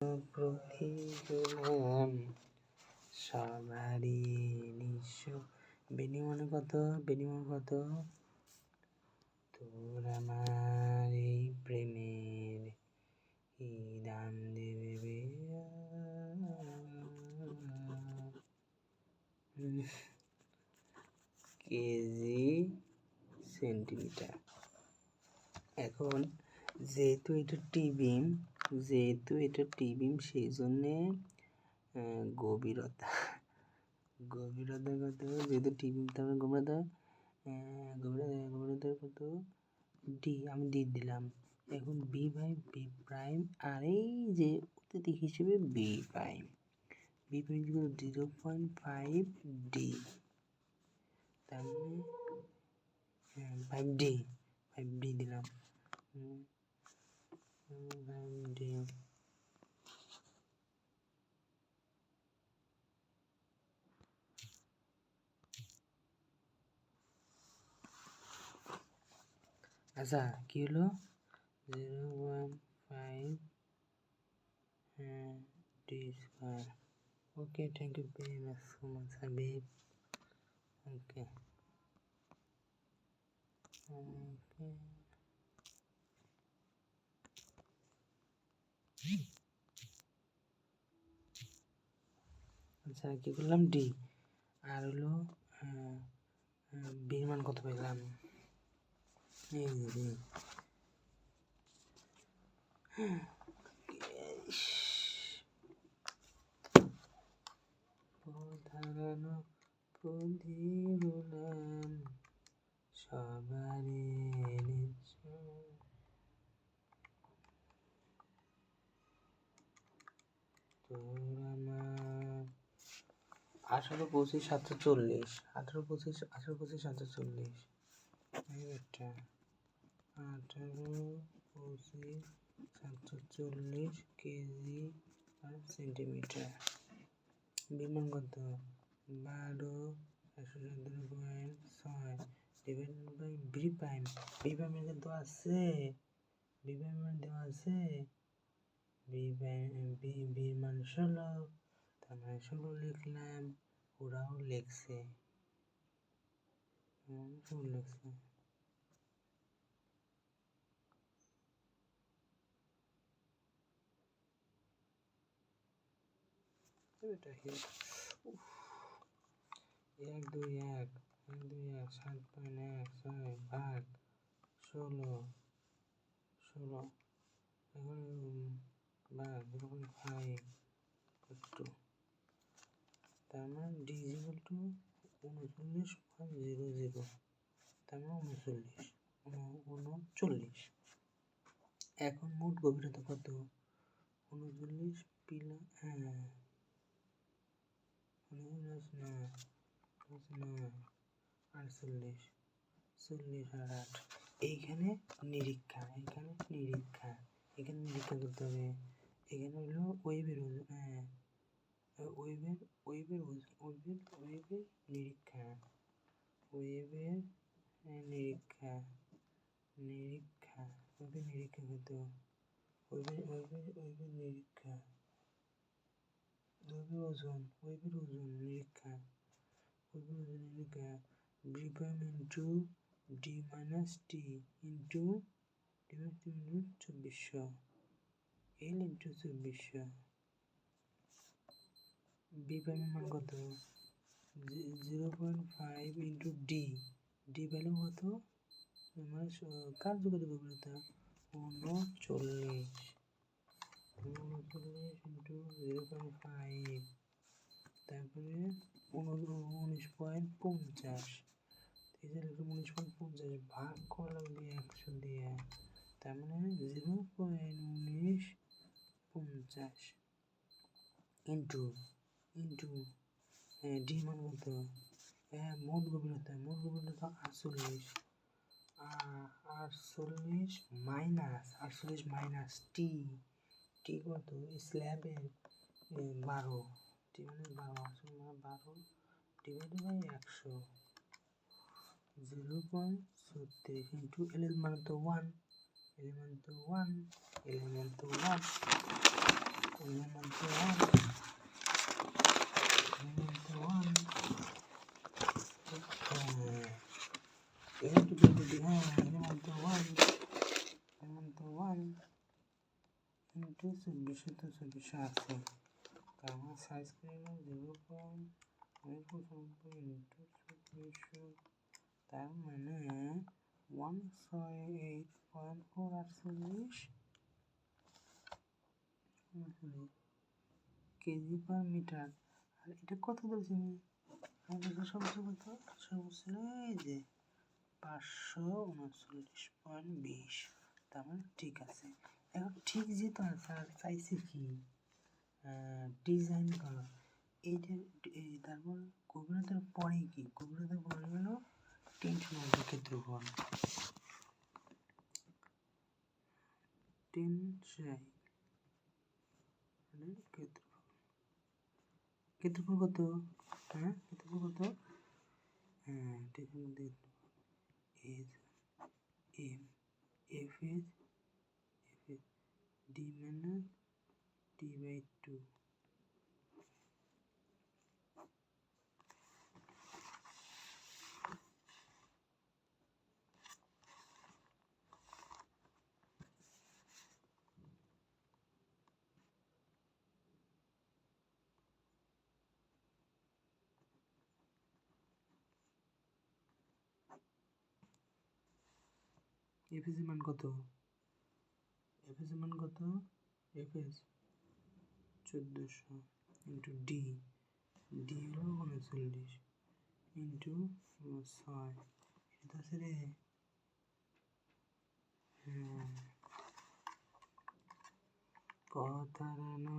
প্রতিগুলাম সবারই নিঃস্ব। বেনি মানে কত? বেনি মানে কত? তোর আমার এই প্রেমের কি দাম দেবে কেজি সেন্টিমিটার। এখন যেহেতু এটা টিবিম যেহেতু এটা টিবিম সেই জন্যে গভীরতা। গভীরতা কত যেহেতু টিবিম তারপরে গভীরতা গভীরতা গভীরতা কত ডি আমি ডি দিলাম। এখন বি বাই বি প্রাইম আর এই যে অতিথি হিসেবে B prime B prime zero point five D তার মানে ফাইভ ডি ফাইভ ডি দিলাম। ফাইভ ডি আচ্ছা কি হলো zero one five D square okay thank you very much so much Habib okay okay আচ্ছা কি করলাম? ডি আর হলো বির মান কত পেলাম? ধারানো প্রদীপ সবারই আঠারো পঁচিশ, সাতশো চল্লিশ। আঠারো পঁচিশ আঠারো পঁচিশ, সাতশো চল্লিশ। একটা। আঠারো পঁচিশ, সাতশো চল্লিশ কেজি আর সেন্টিমিটার। বিমান কত বারো, একশো সতেরো পয়েন্ট ছয় divide by B prime B প্রাইমের কিন্তু আছে। বি প্রাইমের দেওয়া আছে। বি বি বির মান মানে লিখলাম, ওরাও লিখছে। ষোলো লিখছে। এক, দুই, এক এক, দুই, এক, সাত পয়েন্ট এক, ছয়, ভাগ, ষোলো ষোলো। এখন তার মানে উনচল্লিশ জিরো জিরো তার মানে উনচল্লিশ উনচল্লিশ এখন মোট গভীরতা কত? উনচল্লিশ পিলা হ্যাঁ। উনচল্লিশ না নয় আটচল্লিশ, চল্লিশ আর আট। এইখানে নিরীক্ষা এখানে নিরীক্ষা এখানে নিরীক্ষা করতে হবে। এখানে হলো ওয়েবের হ্যাঁ ওয়েবের ওয়েবের ওয়েবের ওয়েবের নিরীক্ষা ওয়েবের নিরীক্ষা নিরীক্ষা, ওয়েবের নিরীক্ষা করতে ওয়েবের ওয়েবের ওয়েবের নিরীক্ষা, ওয়েবের ওজন ওয়েবের ওজন নিরীক্ষা, ওয়েবের ওজন নিরীক্ষা B prime into D minus T into D minus T into চব্বিশশো। এল ইন্টু চব্বিশশো বি প্রাইমের মান কত zero point five into D D value কত মানে কার্যকরী গভীরতা উনচল্লিশ উনচল্লিশ ইন্টু জিরো পয়েন্ট ফাইভ তারপরে উনিশ পয়েন্ট পঞ্চাশ এছাড়া উনিশ পয়েন্ট পঞ্চাশ ভাগ করা লাগবে একশো দিয়ে তার মানে জিরো পয়েন্ট উনিশ পঞ্চাশ ইন্টু ইন্টু ডি মান মোট গভীরতা মোট গভীরতা আটচল্লিশ আটচল্লিশ মাইনাস আটচল্লিশ মাইনাস টি টি কত? স্ল্যাবের বারো. টি মানে বারো আটচল্লিশ মানে বারো ডিভাইড বাই একশো। জিরো পয়েন্ট ছত্রিশ ইন্টু এল এল মানে তো one এল মানে তো one element one element one into twenty হ্যাঁ element one element one into চব্বিশে তো চব্বিশে আছে তার মানে সাইজ করে নিলাম জিরো পয়েন্ট ইন্টু চব্বিশশো তার মানে ওয়ান ছয় এইট পয়েন্ট ফোর আটচল্লিশ কেজি পার মিটার আর এটা কত বলছি আমি? আমাদের কত সর্বোচ্চ এই যে পাঁচশো উনচল্লিশ পয়েন্ট বিশ। তার মানে ঠিক আছে। এখন ঠিক যেহেতু আছে আর চাইছে কি? ডিজাইন করা। এইটা, এই তারপর গভীরতার পরে কি? গভীরতার পরে হলো টেনশন ক্ষেত্রফল টেনশাই মানে ক্ষেত্রফল। ক্ষেত্রফল কত? হ্যাঁ ক্ষেত্রফল কত? হ্যাঁ S M F S F S D minus D by two FS এর মান কত? এফএস এর মান কত? এফএস চোদ্দোশো ইন্টু ডি ডি হলো উনচল্লিশ ইন্টু ছয়। এটা আছে রে। হ্যাঁ। কথা না